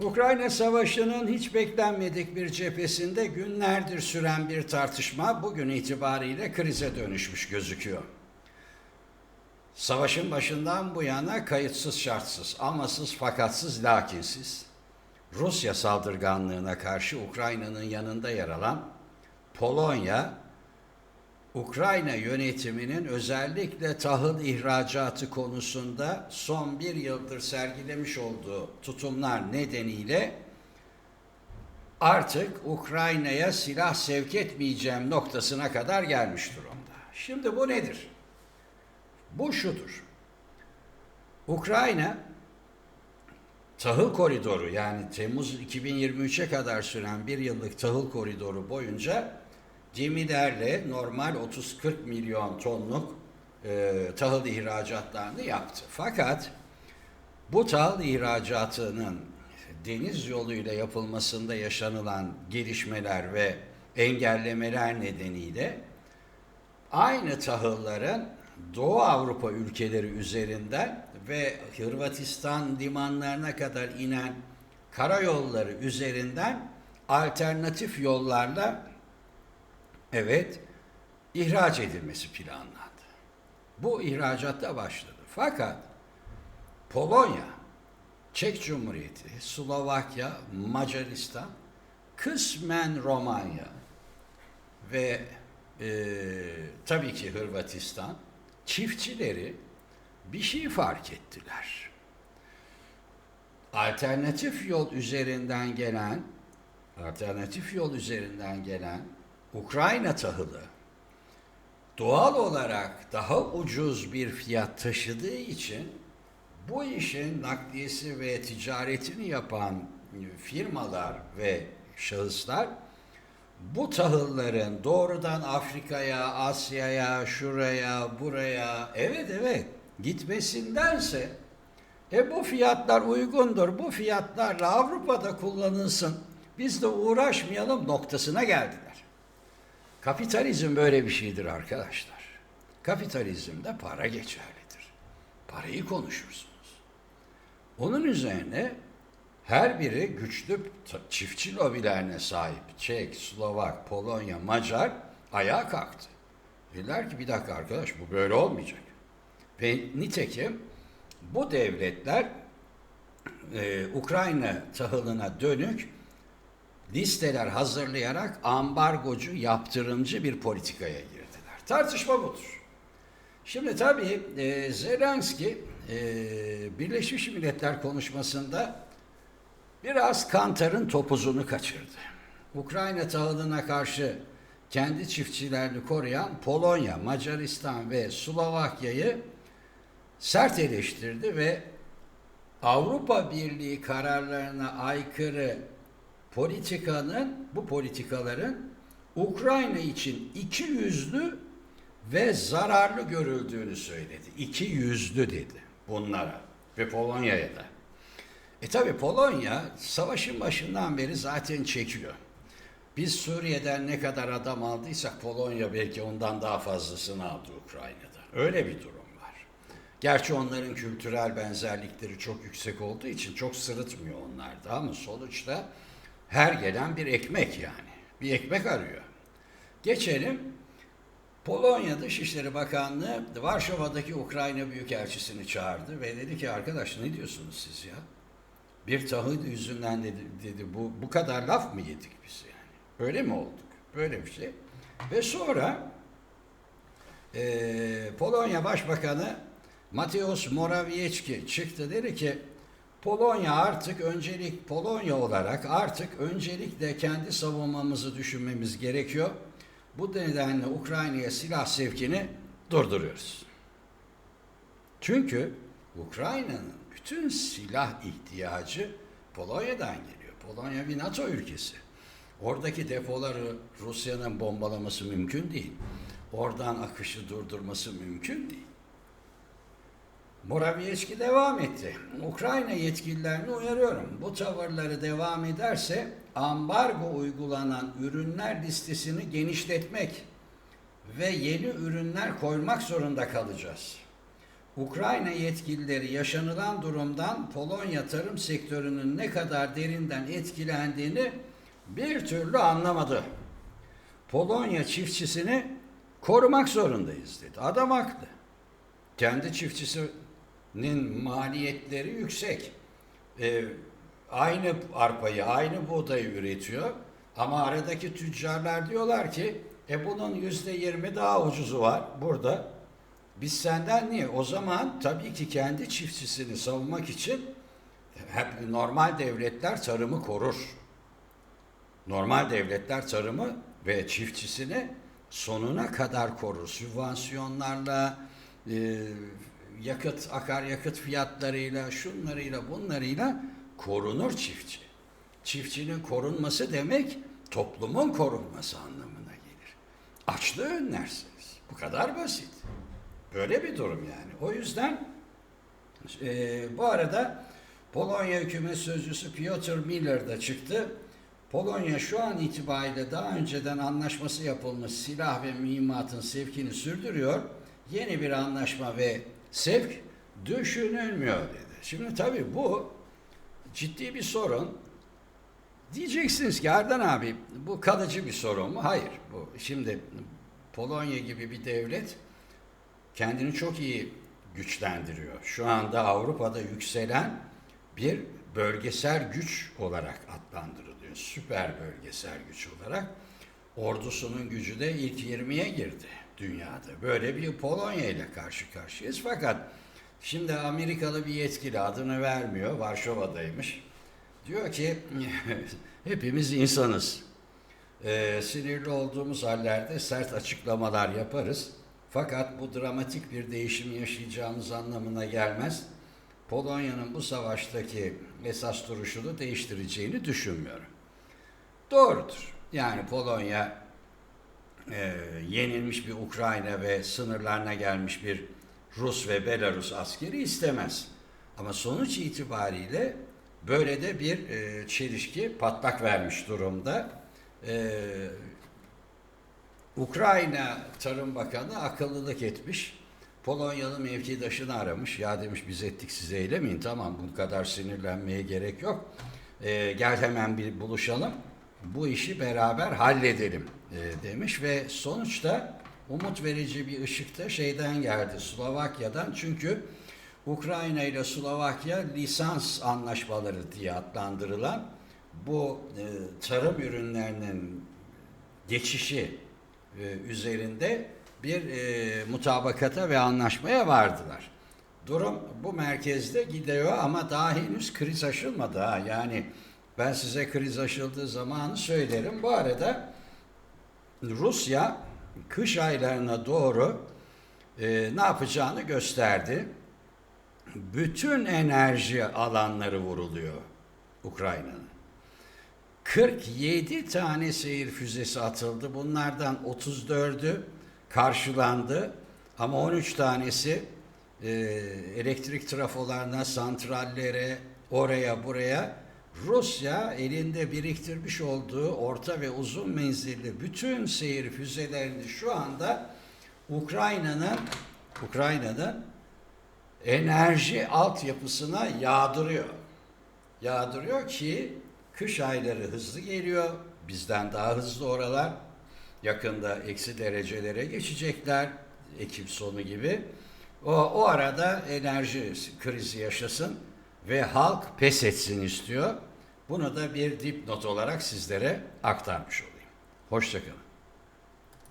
Ukrayna Savaşı'nın hiç beklenmedik bir cephesinde günlerdir süren bir tartışma bugün itibariyle krize dönüşmüş gözüküyor. Savaşın başından bu yana kayıtsız şartsız, amasız fakatsız lakinsiz Rusya saldırganlığına karşı Ukrayna'nın yanında yer alan Polonya, Ukrayna yönetiminin özellikle tahıl ihracatı konusunda son bir yıldır sergilemiş olduğu tutumlar nedeniyle artık Ukrayna'ya silah sevk etmeyeceğim noktasına kadar gelmiş durumda. Şimdi bu nedir? Bu şudur. Ukrayna tahıl koridoru yani Temmuz 2023'e kadar süren bir yıllık tahıl koridoru boyunca gemilerle normal 30-40 milyon tonluk e, tahıl ihracatlarını yaptı. Fakat bu tahıl ihracatının deniz yoluyla yapılmasında yaşanılan gelişmeler ve engellemeler nedeniyle aynı tahılların Doğu Avrupa ülkeleri üzerinden ve Hırvatistan limanlarına kadar inen karayolları üzerinden alternatif yollarla evet ihraç edilmesi planlandı. Bu ihracatta başladı. Fakat Polonya, Çek Cumhuriyeti, Slovakya, Macaristan, kısmen Romanya ve e, tabii ki Hırvatistan çiftçileri bir şey fark ettiler. Alternatif yol üzerinden gelen alternatif yol üzerinden gelen Ukrayna tahılı doğal olarak daha ucuz bir fiyat taşıdığı için bu işin nakliyesi ve ticaretini yapan firmalar ve şahıslar bu tahılların doğrudan Afrika'ya, Asya'ya, şuraya, buraya, evet evet gitmesindense e bu fiyatlar uygundur, bu fiyatlarla Avrupa'da kullanılsın, biz de uğraşmayalım noktasına geldiler. Kapitalizm böyle bir şeydir arkadaşlar. Kapitalizmde para geçerlidir. Parayı konuşursunuz. Onun üzerine her biri güçlü çiftçi lobilerine sahip Çek, Slovak, Polonya, Macar ayağa kalktı. Dediler ki bir dakika arkadaş bu böyle olmayacak. Ve nitekim bu devletler e, Ukrayna tahılına dönük listeler hazırlayarak ambargocu, yaptırımcı bir politikaya girdiler. Tartışma budur. Şimdi tabii e, Zelenski e, Birleşmiş Milletler konuşmasında biraz Kantar'ın topuzunu kaçırdı. Ukrayna tahılına karşı kendi çiftçilerini koruyan Polonya, Macaristan ve Slovakya'yı sert eleştirdi ve Avrupa Birliği kararlarına aykırı politikanın, bu politikaların Ukrayna için iki yüzlü ve zararlı görüldüğünü söyledi. İki yüzlü dedi bunlara ve Polonya'ya da. E tabi Polonya savaşın başından beri zaten çekiyor. Biz Suriye'den ne kadar adam aldıysak Polonya belki ondan daha fazlasını aldı Ukrayna'da. Öyle bir durum var. Gerçi onların kültürel benzerlikleri çok yüksek olduğu için çok sırıtmıyor onlar da ama sonuçta her gelen bir ekmek yani. Bir ekmek arıyor. Geçelim Polonya Dışişleri Bakanlığı Varşova'daki Ukrayna Büyükelçisini çağırdı ve dedi ki arkadaş ne diyorsunuz siz ya? Bir tahıl yüzünden dedi, dedi bu, bu kadar laf mı yedik biz yani? Öyle mi olduk? Böyle bir şey. Ve sonra e, Polonya Başbakanı Mateusz Morawiecki çıktı dedi ki Polonya artık öncelik Polonya olarak artık öncelikle kendi savunmamızı düşünmemiz gerekiyor. Bu nedenle Ukrayna'ya silah sevkini durduruyoruz. Çünkü Ukrayna'nın bütün silah ihtiyacı Polonya'dan geliyor. Polonya bir NATO ülkesi. Oradaki depoları Rusya'nın bombalaması mümkün değil. Oradan akışı durdurması mümkün değil. Morawiecki devam etti. Ukrayna yetkililerini uyarıyorum. Bu tavırları devam ederse ambargo uygulanan ürünler listesini genişletmek ve yeni ürünler koymak zorunda kalacağız. Ukrayna yetkilileri yaşanılan durumdan Polonya tarım sektörünün ne kadar derinden etkilendiğini bir türlü anlamadı. Polonya çiftçisini korumak zorundayız dedi. Adam haklı. Kendi çiftçisinin maliyetleri yüksek. Ee, aynı arpayı, aynı buğdayı üretiyor. Ama aradaki tüccarlar diyorlar ki e bunun yüzde yirmi daha ucuzu var burada. Biz senden niye? O zaman tabii ki kendi çiftçisini savunmak için hep normal devletler tarımı korur. Normal devletler tarımı ve çiftçisini sonuna kadar korur. Sübvansiyonlarla, e, yakıt, akaryakıt fiyatlarıyla, şunlarıyla, bunlarıyla korunur çiftçi. Çiftçinin korunması demek toplumun korunması anlamına gelir. Açlığı önlersiniz. Bu kadar basit. Böyle bir durum yani. O yüzden e, bu arada Polonya hükümet sözcüsü Piotr Miller de çıktı. Polonya şu an itibariyle daha önceden anlaşması yapılmış silah ve mühimmatın sevkini sürdürüyor. Yeni bir anlaşma ve sevk düşünülmüyor dedi. Şimdi tabii bu ciddi bir sorun. Diyeceksiniz ki Erdan abi bu kalıcı bir sorun mu? Hayır. Bu şimdi Polonya gibi bir devlet kendini çok iyi güçlendiriyor. Şu anda Avrupa'da yükselen bir bölgesel güç olarak adlandırılıyor. Süper bölgesel güç olarak. Ordusunun gücü de ilk 20'ye girdi dünyada. Böyle bir Polonya ile karşı karşıyayız. Fakat şimdi Amerikalı bir yetkili adını vermiyor. Varşova'daymış. Diyor ki hepimiz insanız. Ee, sinirli olduğumuz hallerde sert açıklamalar yaparız. Fakat bu dramatik bir değişim yaşayacağımız anlamına gelmez. Polonya'nın bu savaştaki esas duruşunu değiştireceğini düşünmüyorum. Doğrudur. Yani Polonya e, yenilmiş bir Ukrayna ve sınırlarına gelmiş bir Rus ve Belarus askeri istemez. Ama sonuç itibariyle böyle de bir e, çelişki patlak vermiş durumda. E, Ukrayna Tarım Bakanı akıllılık etmiş. Polonyalı mevkidaşını aramış. Ya demiş biz ettik size eylemeyin. Tamam bu kadar sinirlenmeye gerek yok. Ee, gel hemen bir buluşalım. Bu işi beraber halledelim e, demiş ve sonuçta umut verici bir ışıkta şeyden geldi Slovakya'dan. Çünkü Ukrayna ile Slovakya lisans anlaşmaları diye adlandırılan bu e, tarım ürünlerinin geçişi e, üzerinde bir e, mutabakata ve anlaşmaya vardılar. Durum bu merkezde gidiyor ama daha henüz kriz aşılmadı ha. Yani ben size kriz aşıldığı zamanı söylerim. Bu arada Rusya kış aylarına doğru e, ne yapacağını gösterdi. Bütün enerji alanları vuruluyor Ukrayna'nın. 47 tane seyir füzesi atıldı. Bunlardan 34'ü karşılandı ama 13 tanesi e, elektrik trafolarına, santrallere, oraya buraya Rusya elinde biriktirmiş olduğu orta ve uzun menzilli bütün seyir füzelerini şu anda Ukrayna'nın Ukrayna'nın enerji altyapısına yağdırıyor. Yağdırıyor ki kış ayları hızlı geliyor. Bizden daha hızlı oralar. Yakında eksi derecelere geçecekler. Ekim sonu gibi. O, o arada enerji krizi yaşasın ve halk pes etsin istiyor. Bunu da bir dipnot olarak sizlere aktarmış olayım. Hoşçakalın.